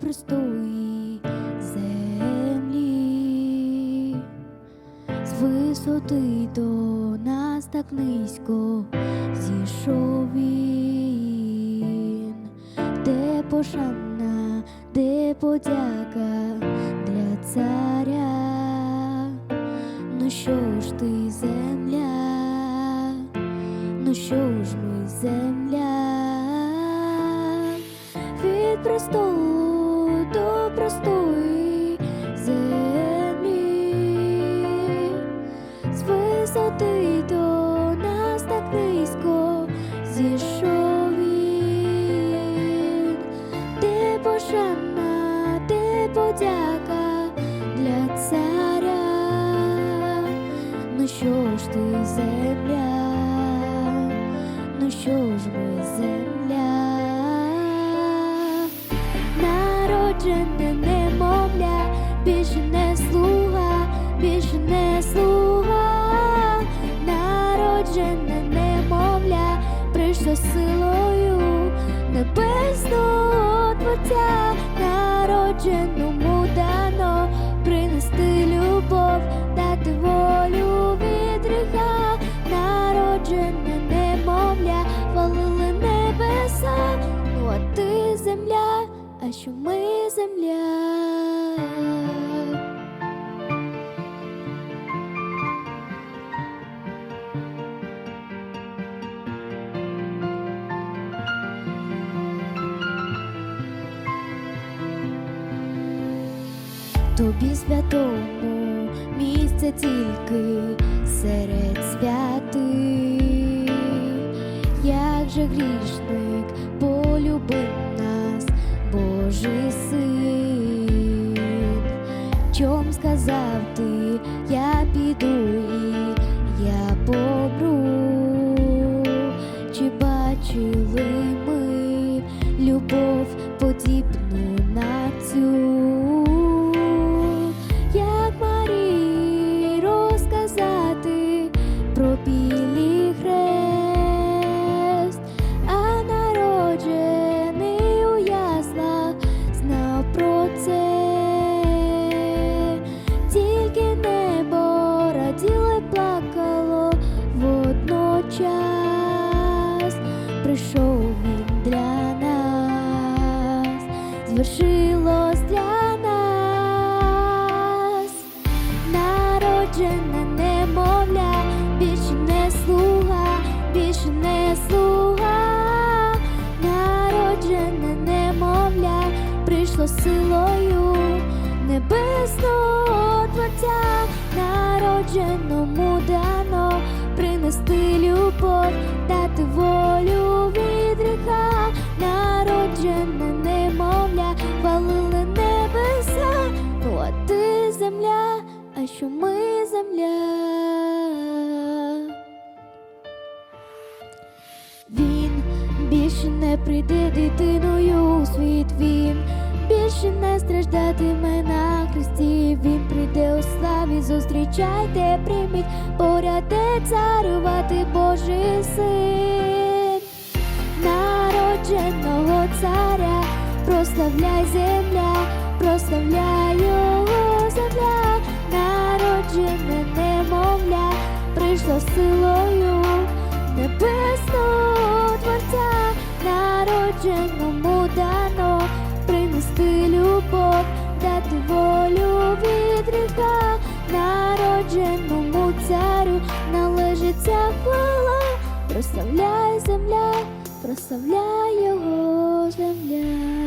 простої землі, з висоти до нас так низько зійшов він, де пошана, де подяка для царя. Ну що ж ти, земля? Ну що ж ми, земля? Від престолу до простої землі, з висоти до нас так низько зійшов він, де пошана, де подяка для царя. Ну що ж ти, земля? Ну що ж ми, ти земля, а що ми земля. Тобі святому місце тільки серед святих, як же грішник чом сказав ти, я піду і я побру, чи бачили ми любов подібну на цю? 可是 що ми земля. Він більше не прийде дитиною у світ. Він більше не страждатиме на хресті. Він прийде у славі, зустрічайте, прийміть поряд, де царювати Божий син, народженого царя, прославляй земля, прославляй прийшло силою небесного Творця, народженому дано принести любов, дати волю від гріха, народженому царю належиться хвала, прославляй земля, прославляй його земля.